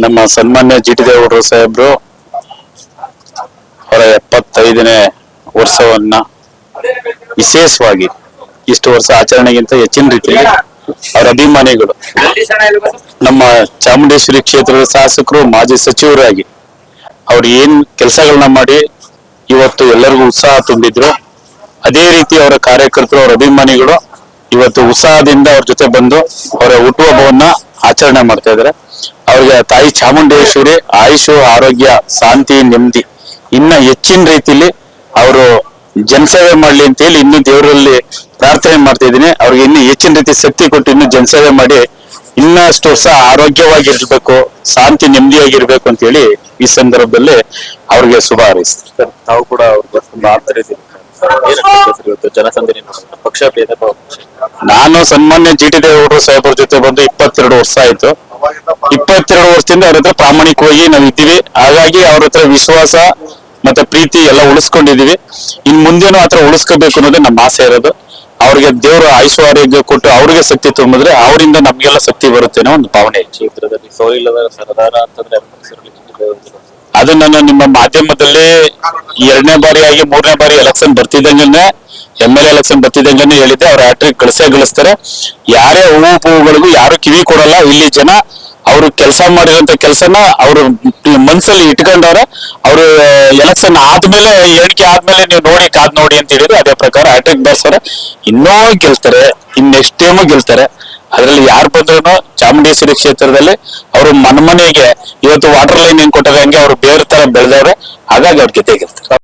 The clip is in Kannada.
ನಮ್ಮ ಸನ್ಮಾನ್ಯ ಜಿಟಿ ದೇವೇಗೌಡರು ಸಾಹೇಬ್ರು ಅವರ ಎಪ್ಪತ್ತೈದನೇ ವರ್ಷವನ್ನ ವಿಶೇಷವಾಗಿ ಇಷ್ಟು ವರ್ಷ ಆಚರಣೆಗಿಂತ ಹೆಚ್ಚಿನ ರೀತಿಯಲ್ಲಿ ಅವರ ಅಭಿಮಾನಿಗಳು. ನಮ್ಮ ಚಾಮುಂಡೇಶ್ವರಿ ಕ್ಷೇತ್ರದ ಶಾಸಕರು ಮಾಜಿ ಸಚಿವರಾಗಿ ಅವ್ರು ಏನ್ ಕೆಲಸಗಳನ್ನ ಮಾಡಿ ಇವತ್ತು ಎಲ್ಲರಿಗೂ ಉತ್ಸಾಹ ತುಂಬಿದ್ರು ಅದೇ ರೀತಿ ಅವರ ಕಾರ್ಯಕರ್ತರು ಅವರ ಅಭಿಮಾನಿಗಳು ಇವತ್ತು ಉತ್ಸಾಹದಿಂದ ಅವ್ರ ಜೊತೆ ಬಂದು ಅವರ ಹುಟ್ಟುಹಬ್ಬವನ್ನ ಆಚರಣೆ ಮಾಡ್ತಾ ಇದ್ದಾರೆ ಅವ್ರಿಗೆ ತಾಯಿ ಚಾಮುಂಡೇಶ್ವರಿ ಆಯುಷು, ಆರೋಗ್ಯ, ಶಾಂತಿ, ನೆಮ್ಮದಿ ಇನ್ನ ಹೆಚ್ಚಿನ ರೀತಿಲಿ ಅವರು ಜನಸೇವೆ ಮಾಡ್ಲಿ ಅಂತ ಹೇಳಿ ಇನ್ನು ದೇವರಲ್ಲಿ ಪ್ರಾರ್ಥನೆ ಮಾಡ್ತಾ ಇದ್ದೀನಿ. ಅವ್ರಿಗೆ ಇನ್ನು ಹೆಚ್ಚಿನ ರೀತಿ ಶಕ್ತಿ ಕೊಟ್ಟು ಇನ್ನು ಜನಸೇವೆ ಮಾಡಿ ಇನ್ನಷ್ಟು ವರ್ಷ ಆರೋಗ್ಯವಾಗಿರ್ಬೇಕು, ಶಾಂತಿ, ನೆಮ್ಮದಿಯಾಗಿರ್ಬೇಕು ಅಂತ ಹೇಳಿ ಈ ಸಂದರ್ಭದಲ್ಲಿ ಅವ್ರಿಗೆ ಶುಭ ಹಾರೈಸ್ತೀವಿ ತಾವು ಕೂಡ ಇವತ್ತು ಜನಸಂದಣಿ ಪಕ್ಷ ಭೇದ ಭಾವ. ನಾನು ಸನ್ಮಾನ್ಯ ಜಿ ಟಿ ದೇವೇಗೌಡರು ಸಾಹೇಬ್ರ ಜೊತೆ ಬಂದು ಇಪ್ಪತ್ತೆರಡು ವರ್ಷ ಆಯ್ತು. ಇಪ್ಪತ್ತೆರಡು ವರ್ಷದಿಂದ ಅವ್ರ ಹತ್ರ ಪ್ರಾಮಾಣಿಕವಾಗಿ ನಾವು ಇದ್ದೀವಿ. ಹಾಗಾಗಿ ಅವ್ರ ಹತ್ರ ವಿಶ್ವಾಸ ಮತ್ತೆ ಪ್ರೀತಿ ಎಲ್ಲ ಉಳಿಸ್ಕೊಂಡಿದೀವಿ ಇನ್ ಮುಂದೇನು ಆತರ ಉಳಿಸ್ಕೋಬೇಕು ಅನ್ನೋದೇ ನಮ್ಮ ಆಸೆ ಇರೋದು. ಅವ್ರಿಗೆ ದೇವರ ಆಯುಷ್ ಆರೋಗ್ಯ ಕೊಟ್ಟು ಅವ್ರಿಗೆ ಶಕ್ತಿ ತುಂಬಿದ್ರೆ ಅವರಿಂದ ನಮ್ಗೆಲ್ಲ ಶಕ್ತಿ ಬರುತ್ತೆ ಅನ್ನೋ ಒಂದು ಭಾವನೆ. ಕ್ಷೇತ್ರದಲ್ಲಿ ಸೋಲಿಲ್ಲದ ಸರದಾರ ಅಂತಂದ್ರೆ ಅವ್ರ ಹೆಸರಲ್ಲಿ ಜಿ ಟಿ ದೇವೇಗೌಡರು. ಅದು ನನ್ನ ನಿಮ್ಮ ಮಾಧ್ಯಮದಲ್ಲಿ ಎರಡನೇ ಬಾರಿ ಆಗಿ ಮೂರನೇ ಬಾರಿ ಎಲೆಕ್ಷನ್ ಬರ್ತಿದ್ದಂಗೆ ಎಂ ಎಲ್ ಎಲೆಕ್ಷನ್ ಬರ್ತಿದ್ದಂಗೆ ಹೇಳಿದ್ದೆ, ಅವ್ರ ಹ್ಯಾಟ್ರಿಕ್ ಗಳಿಸೇ ಗಳಿಸ್ತಾರೆ. ಯಾರೇ ಹೂವು ಪೂವುಗಳಿಗೂ ಯಾರು ಕಿವಿ ಕೊಡಲ್ಲ. ಇಲ್ಲಿ ಜನ ಅವರು ಕೆಲಸ ಮಾಡಿರೋಂತ ಕೆಲಸನ ಅವರು ಮನ್ಸಲ್ಲಿ ಇಟ್ಕೊಂಡವ್ರೆ. ಅವರು ಎಲೆಕ್ಷನ್ ಆದ್ಮೇಲೆ ಹೇಳಿಕೆ ಆದ್ಮೇಲೆ ನೀವು ನೋಡಿ, ಕಾದ್ ನೋಡಿ ಅಂತ ಹೇಳಿದ್ರು. ಅದೇ ಪ್ರಕಾರ ಹ್ಯಾಟ್ರಿಕ್ ಬರ್ಸ್ತಾರೆ ಇನ್ನೂ ಗೆಲ್ತಾರೆ. ಇನ್ ನೆಕ್ಸ್ಟ್ ಟೈಮು ಗೆಲ್ತಾರೆ. ಅದ್ರಲ್ಲಿ ಯಾರು ಬಂದ್ರು ಚಾಮುಂಡೇಶ್ವರಿ ಕ್ಷೇತ್ರದಲ್ಲಿ ಅವರು ಮನ್ಮನೆಗೆ ಇವತ್ತು ವಾಟರ್ ಲೈನ್ ಏನ್ ಕೊಟ್ಟಾರೆ ಹಂಗೆ ಅವ್ರು ಬೇರೆ ತರ ಬೆಳೆದವ್ರೆ, ಹಾಗಾಗಿ ಅವ್ರ ಗೆಲ್ತಾರೆ